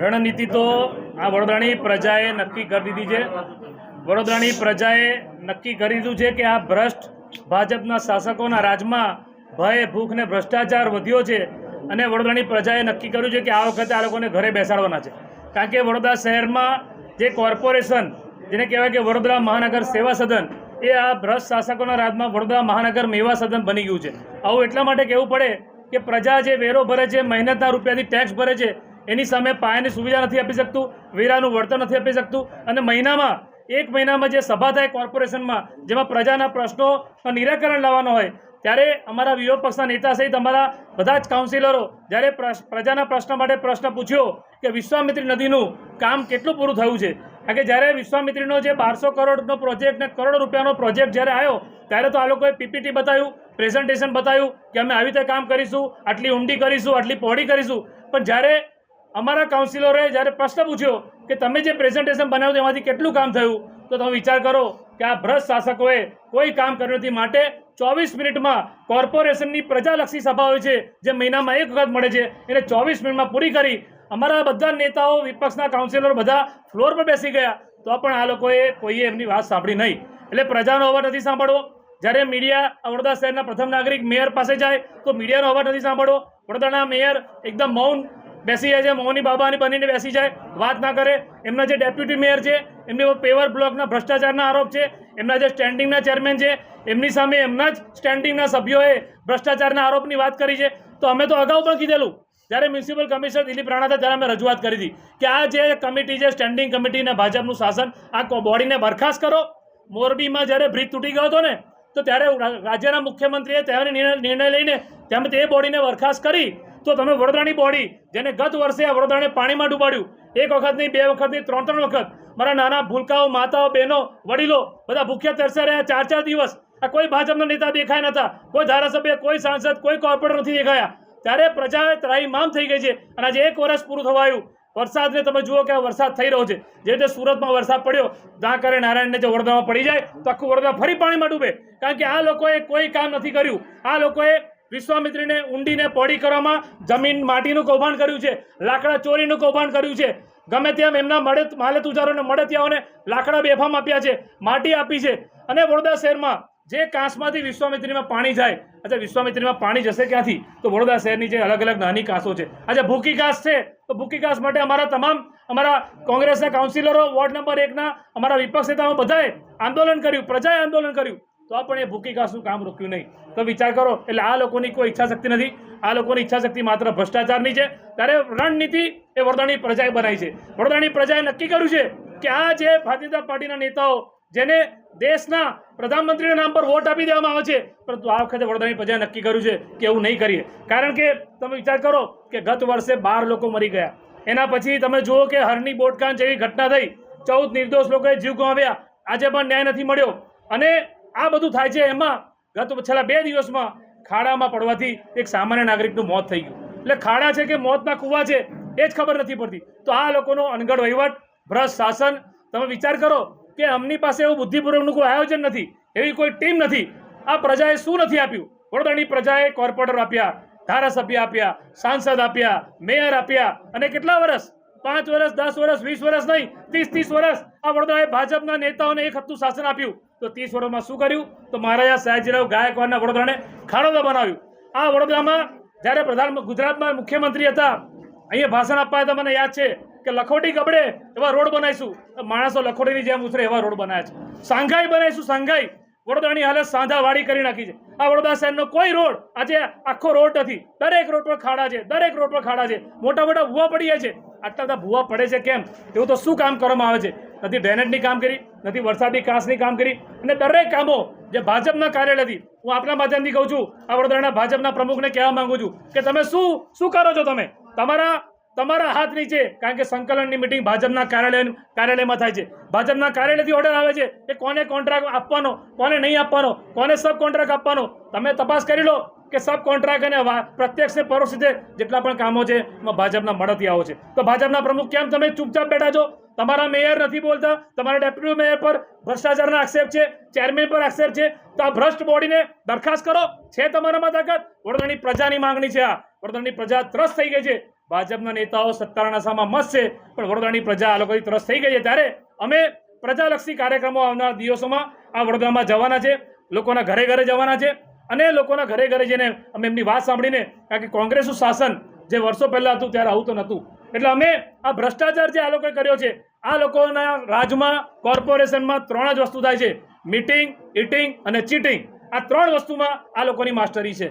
રણનીતિ તો આ વડોદરાની પ્રજાએ નક્કી કરી દીધી છે. વડોદરાની પ્રજાએ નક્કી કરી દીધું છે કે આ ભ્રષ્ટ ભાજપના શાસકોના રાજમાં ભય, ભૂખ ને ભ્રષ્ટાચાર વધ્યો છે અને વડોદરાની પ્રજાએ નક્કી કર્યું છે કે આ વખતે આ લોકોને ઘરે બેસાડવાના છે. કારણ કે વડોદરા શહેરમાં જે કોર્પોરેશન, જેને કહેવાય કે વડોદરા મહાનગર સેવા સદન, એ આ ભ્રષ્ટ શાસકોના રાજમાં વડોદરા મહાનગર મેવા સદન બની ગયું છે. આવું એટલા માટે કહેવું પડે કે પ્રજા જે વેરો ભરે છે, મહેનતના રૂપિયાથી ટેક્સ ભરે છે એની સામે પાયાની સુવિધા નથી આપી શકતું, વેરાનું વળતર નથી આપી શકતું. અને મહિનામાં, એક મહિનામાં જે સભા થાય કોર્પોરેશનમાં, જેમાં પ્રજાના પ્રશ્નોનો નિરાકરણ લાવવાનો હોય, ત્યારે અમારા વિરોધ પક્ષના નેતા સહિત અમારા બધા જ કાઉન્સિલરો જ્યારે પ્રજાના પ્રશ્ન માટે પ્રશ્ન પૂછ્યો કે વિશ્વામિત્રી નદીનું કામ કેટલું પૂરું થયું છે? કારણ કે જ્યારે વિશ્વામિત્રીનો જે બારસો કરોડનો પ્રોજેક્ટ ને કરોડ રૂપિયાનો પ્રોજેક્ટ જ્યારે આવ્યો, ત્યારે તો આ લોકોએ પીપીટી બતાવ્યું પ્રેઝન્ટેશન બતાવ્યું કે અમે આવી રીતે કામ કરીશું, આટલી ઊંડી કરીશું, આટલી પહોળી કરીશું. પણ જ્યારે અમારા કાઉન્સિલરોએ જ્યારે પ્રશ્ન પૂછ્યો કે તમે જે પ્રેઝન્ટેશન બનાવ્યું તેમાંથી કેટલું કામ થયું, તો તમે વિચાર કરો કે આ ભ્રષ્ટ શાસકોએ કોઈ કામ કર્યું નથી. માટે ચોવીસ મિનિટમાં કોર્પોરેશનની પ્રજાલક્ષી સભા હોય છે, જે મહિનામાં એક વખત મળે છે, એને ચોવીસ મિનિટમાં પૂરી કરી. અમારા બધા નેતાઓ, વિપક્ષના કાઉન્સિલરો બધા ફ્લોર પર બેસી ગયા, તો પણ આ લોકોએ કોઈએ એમની વાત સાંભળી નહીં. એટલે પ્રજાનો અવાજ નથી સાંભળવો. જ્યારે મીડિયા વડોદરા શહેરના પ્રથમ નાગરિક મેયર પાસે જાય, તો મીડિયાનો અવાજ નથી સાંભળવો. વડોદરાના મેયર એકદમ મૌન બેસી જાય છે, મોહની બાબાની બનીને બેસી જાય, વાત ના કરે. એમના જે ડેપ્યુટી મેયર છે, એમની પેવર બ્લોકના ભ્રષ્ટાચારના આરોપ છે, એમના જે સ્ટેન્ડિંગના ચેરમેન છે, એમની સામે એમના જ સ્ટેન્ડિંગના સભ્યોએ ભ્રષ્ટાચારના આરોપની વાત કરી છે. તો અમે તો અગાઉ પણ કીધેલું, જ્યારે મ્યુનિસિપલ કમિશનર દિલીપ રાણા ત્યારે અમે રજૂઆત કરી હતી કે આ જે કમિટી છે, સ્ટેન્ડિંગ કમિટી અને ભાજપનું શાસન, આ બોડીને બરખાસ્ત કરો. મોરબીમાં જ્યારે બ્રિજ તૂટી ગયો હતો ને, તો ત્યારે રાજ્યના મુખ્યમંત્રીએ ત્યારે નિર્ણય લઈને તેમ તે બોડીને બરખાસ્ત કરી. તો તમે વડોદરાની બોડી, જેને ગત વર્ષે આ વડોદરાને પાણીમાં ડૂબાડ્યું, એક વખત નહીં, બે વખત નહીં ત્રણ ત્રણ વખત, મારા નાના ભૂલકાઓ, માતાઓ, બહેનો, વડીલો, બધા ભૂખ્યા તરસ્યા રહ્યા ચાર ચાર દિવસ, આ કોઈ ભાજપના નેતા દેખાય નતા, કોઈ ધારાસભ્ય, કોઈ સાંસદ, કોઈ કોર્પોરેટર નથી દેખાયા. ત્યારે પ્રજા ત્રાહીમામ થઈ ગઈ છે અને આજે એક વર્ષ પૂરું થવા આવ્યું વરસાદને તમે જુઓ કે આ વરસાદ થઈ રહ્યો છે. જે રીતે સુરતમાં વરસાદ પડ્યો, ત્યાં નારાયણને જો વડોદરામાં પડી જાય, તો આખું વડોદરા ફરી પાણીમાં ડૂબે. કારણ કે આ લોકોએ કોઈ કામ નથી કર્યું. આ લોકોએ વિશ્વામિત્રીને ઊંડીને પોડી કરવામાં જમીન માટીનું કૌભાંડ કર્યું છે, લાકડા ચોરીનું કૌભાંડ કર્યું છે. ગમે તેમ એમના મળે માલે તુજારોને મળતિયાઓને લાકડા બેફામ આપ્યા છે, માટી આપી છે. અને વડોદરા શહેરમાં જે કાંસમાંથી વિશ્વામિત્રીમાં પાણી જાય, અચ્છા, વિશ્વામિત્રીમાં પાણી જશે ક્યાંથી? તો વડોદરા શહેરની જે અલગ અલગ નાની કાંસો છે. આજે ભૂકી કાંસ છે, તો ભૂકી કાંસ માટે અમારા તમામ અમારા કોંગ્રેસના કાઉન્સિલરો, વોર્ડ નંબર એકના અમારા વિપક્ષ નેતાઓ બધાએ આંદોલન કર્યું, પ્રજાએ આંદોલન કર્યું. તો પણ એ ભૂકી ઘાસનું કામ રોક્યું નહીં. તો વિચાર કરો, એટલે આ લોકોની કોઈ ઈચ્છા શક્તિ નથી. આ લોકોની ઈચ્છા શક્તિ માત્ર ભ્રષ્ટાચારની છે. ત્યારે રણનીતિ એ વડોદરાની પ્રજાએ બનાવી છે. વડોદરાની પ્રજાએ નક્કી કર્યું છે કે આ જે ભારતીય પાર્ટીના નેતાઓ, જેને દેશના પ્રધાનમંત્રીના નામ પર વોટ આપી દેવામાં આવે છે, પરંતુ આ વખતે વડોદરાની પ્રજાએ નક્કી કર્યું છે કે એવું નહીં કરીએ. કારણ કે તમે વિચાર કરો કે ગત વર્ષે બાર લોકો મરી ગયા. એના પછી તમે જુઓ કે હરની બોટકાન જેવી ઘટના થઈ. ચૌદ નિર્દોષ લોકોએ જીવ ગુમાવ્યા. આજે પણ ન્યાય નથી મળ્યો. અને આ બધું થાય છે એમાં. ગત છેલ્લા બે દિવસમાં ખાડામાં પડવાથી એક સામાન્ય નાગરિકનું મોત થઈ ગયું. એટલે ખાડા છે કે મોતના કૂવા છે, એ જ ખબર નથી પડતી. તો આ લોકોનો અનગઢ વહીવટ, ભ્રષ્ટ શાસન, તમે વિચાર કરો કે અમની પાસે એવું બુદ્ધિપૂર્વકનું કોઈ આયોજન નથી, એવી કોઈ ટીમ નથી. આ પ્રજાએ શું નથી આપ્યું? વડોદરાની પ્રજાએ કોર્પોરેટર આપ્યા, ધારાસભ્ય આપ્યા, સાંસદ આપ્યા, મેયર આપ્યા અને કેટલા વર્ષ પાંચ વર્ષ દસ વર્ષ વીસ વર્ષ નહીં, ત્રીસ ત્રીસ વર્ષ આ વડોદરાએ ભાજપના નેતાઓને એક હત્તું શાસન આપ્યું. તો ત્રીસ વર્ષમાં શું કર્યું? તો મહારાજા સયાજીરાવ ગાયકવાડના વડોદરાને ખાડોદા બનાવ્યું. આ વડોદરામાં જ્યારે પ્રધાન ગુજરાતમાં મુખ્યમંત્રી હતા, અહીંયા ભાષણ આપવા હતા મને યાદ છે કે લખોટી કપડે એવા રોડ બનાવીશું. તો માણસો લખોટીની જેમ ઉતરે એવા રોડ બનાવ્યા છે. સાંઘાઈ બનાવીશું, સાંઘાઈ. વડોદરાની હાલત સાંધાવાળી કરી નાખી છે. આ વડોદરા શહેરનો કોઈ રોડ આજે આખો રોડ નથી. દરેક રોડ પર ખાડા છે, દરેક રોડ પર ખાડા છે. મોટા મોટા ઊભા પડી જાય છે. આટલા બધા ભૂવા પડે છે કેમ? એવું તો શું કામ કરવામાં આવે છે? નથી ડ્રેનેજની કામ કરી, નથી વરસાદી કાંસની કામ કરી, અને દરેક કામો જે ભાજપના કાર્યાલયથી, હું આપના માધ્યમથી કહું છું, આ વડોદરાના ભાજપના પ્રમુખને કહેવા માંગુ છું કે તમે શું શું કરો છો તમે? તમારા તમારા હાથ નીચે, કારણ કે સંકલનની મિટિંગ ભાજપના કાર્યાલય, કાર્યાલયમાં થાય છે. ભાજપના કાર્યાલયથી ઓર્ડર આવે છે કે કોને કોન્ટ્રાક્ટ આપવાનો, કોને નહીં આપવાનો, કોને સબ કોન્ટ્રાક્ટ આપવાનો? તમે તપાસ કરી લો. કે સબ કોન્ટ્રાક્ટ અને પ્રત્યક્ષ ને પરોક્ષ રીતે જેટલા પણ કામો છે, એમાં ભાજપના મળતિયાઓ છે. તો ભાજપના પ્રમુખ કેમ? તમે ચૂપચાપ બેઠા છો. તમારા મેયર નથી બોલતા. તમારા ડેપ્યુટી મેયર પર ભ્રષ્ટાચારના આક્ષેપ છે. ચેરમેન પર આક્ષેપ છે. તો આ ભ્રષ્ટ બોડીને દરખાસ્ત કરો. છે તમારામાં તાકાત? વડોદરાની પ્રજાની માંગણી છે આ. વડોદરાની પ્રજા ત્રસ્ત થઈ ગઈ છે. ભાજપના નેતાઓ સત્તાના નશામાં મસ્ત છે. પણ વડોદરાની પ્રજા આ લોકોથી ત્રસ્ત થઈ ગઈ છે. ત્યારે અમે પ્રજાલક્ષી કાર્યક્રમો આવનાર દિવસોમાં આ વડોદરામાં જવાના છે. લોકોના ઘરે ઘરે જવાના છે. અને લોકોના ઘરે ઘરે જઈને અમે એમની વાત સાંભળીને, કારણ કે કોંગ્રેસનું શાસન જે વર્ષો પહેલાં હતું, ત્યારે આવું તો નહોતું. એટલે અમે આ ભ્રષ્ટાચાર જે આ લોકોએ કર્યો છે, આ લોકોના રાજમાં, કોર્પોરેશનમાં ત્રણ જ વસ્તુ થાય છે. મીટિંગ, ઇટિંગ અને ચીટિંગ. આ ત્રણ વસ્તુમાં આ લોકોની માસ્ટરી છે.